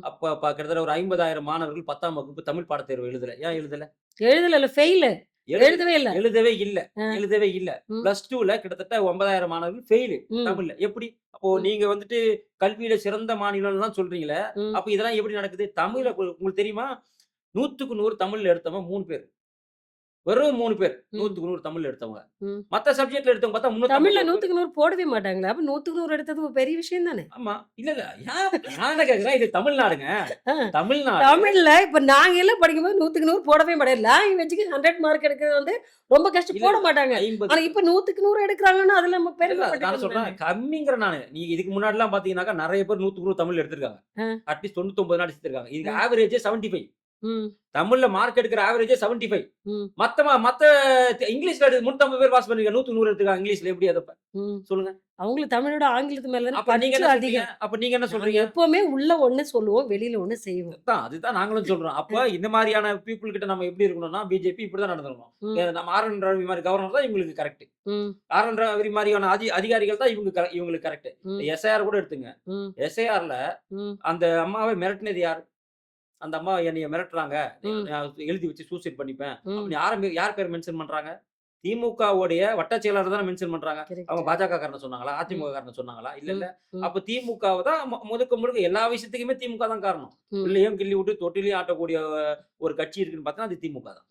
அப்ப கிட்டத்தட்ட ஒரு ஐம்பதாயிரம் மாணவர்கள் பத்தாம் வகுப்பு தமிழ் பாடத்தேர்வு எழுதல. ஏன் எழுதல? எழுதல ஃபெயில் எழுத- எழுதவே இல்ல. எழுதவே இல்ல. எழுதவே இல்ல. பிளஸ் டூல கிட்டத்தட்ட ஒன்பதாயிரம் மாணவர்கள் ஃபெயிலு தமிழ்ல. எப்படி? அப்போ. நீங்க வந்துட்டு கல்வியில சிறந்த மாநிலம்லாம் சொல்றீங்களே ம். அப்ப இதெல்லாம் எப்படி நடக்குது? தமிழ்ல உங்களுக்கு தெரியுமா? நூத்துக்கு நூறு தமிழ்ல எடுத்தவங்க மூணு பேர். வெறும் மூணு பேர். நூத்துக்கு நூறு தமிழ்ல எடுத்தவங்க. மத்த சப்ஜெக்ட்ல எடுத்தவங்க பார்த்தா தமிழ்ல நூத்துக்கு நூறு போடவே மாட்டாங்களா. அப்ப நூத்துக்கு நூறு எடுத்தது பெரிய விஷயம் தானே? ஆமா. இல்ல இல்ல. நான் கேக்குறேன்? இது தமிழ்நாடுங்க. தமிழ்நாடு. தமிழ்ல இப்ப நாங்க எல்லாம் படிக்கும்போது நூத்துக்கு நூறு போடவே மாட்டாங்க லாங்குவேஜுக்கு ஹண்ட்ரட் மார்க் எடுக்கிறது வந்து ரொம்ப கஷ்டம். போட மாட்டாங்க. ஆனா இப்ப நூத்துக்கு நூறு எடுக்கிறாங்கன்னா அதுல நம்ம இல்ல, நான் சொல்றேன். கம்மிங்கிற நானு. நீ இதுக்கு முன்னாடி எல்லாம் பாத்தீங்கன்னாக்கா நிறைய பேர் நூத்துக்கு நூறு தமிழ் எடுத்திருக்காங்க. அட்லீஸ்ட் தொண்ணூத்தி ஒன்பது நாடு எடுத்திருக்காங்க இதுக்கு. ஆவரேஜ் செவன்டி ஃபைவ் தமிழ்ல மார்க் எடுக்கிற ஆவரேஜ் செவன்டி ஃபைவ் ம், மத்த இங்கிலீஷ்ல எடுத்து முன்னூத்தம்பது பேர் பாஸ் பண்ணிருக்காங்க நூத்து நூறு எடுத்துருக்காங்க இங்கிலீஷ்ல எப்படி அதப்ப. சொல்லுங்க. அவங்களுக்கு தமிழோட ஆங்கிலத்து மேல அப்ப நீங்க அதிகம். அப்ப நீங்க என்ன சொல்றீங்க? எப்பவுமே உள்ள ஒண்ணு சொல்லுவோம் வெளியில ஒண்ணு செய்வோம். அதுதான் அதுதான் நாங்களும் சொல்றோம். அப்ப இந்த மாதிரியான பீப்புள் கிட்ட நம்ம எப்படி இருக்கணும்னா பிஜேபி இப்படிதான் நடந்துக்கணும். நம்ம ஆர் என் ரவி மாதிரி கவர்னர் தான் இவங்களுக்கு கரெக்ட் ஆர் என் ரவி மாதிரியான அதி அதிகாரிகள் தான் இவங்க இவங்களுக்கு கரெக்ட் எஸ்ஐஆர் கூட எடுத்துங்க. எஸ்ஐஆர்ல அந்த அம்மாவை மிரட்டினது யார்? அந்த அம்மா என்னைய மிரட்டுறாங்க. எழுதி வச்சு சூசைட் பண்ணிப்பேன். ம். அப்படி யார யார் பேர் மென்ஷன் பண்றாங்க? திமுகவுடைய வட்ட செயலாளர் தானே மென்ஷன் பண்றாங்க. அவங்க பாஜக காரனை சொன்னாங்களா? அதிமுக காரனை சொன்னாங்களா? இல்ல இல்ல. அப்ப திமுகவை தான் முழுக்க முழுக்க எல்லா விஷயத்துக்குமே திமுக தான் காரணம். பிள்ளையும் கிள்ளி விட்டு தொட்டிலையும் ஆட்டக்கூடிய ஒரு கட்சி இருக்குன்னு பார்த்தா அது திமுக தான்.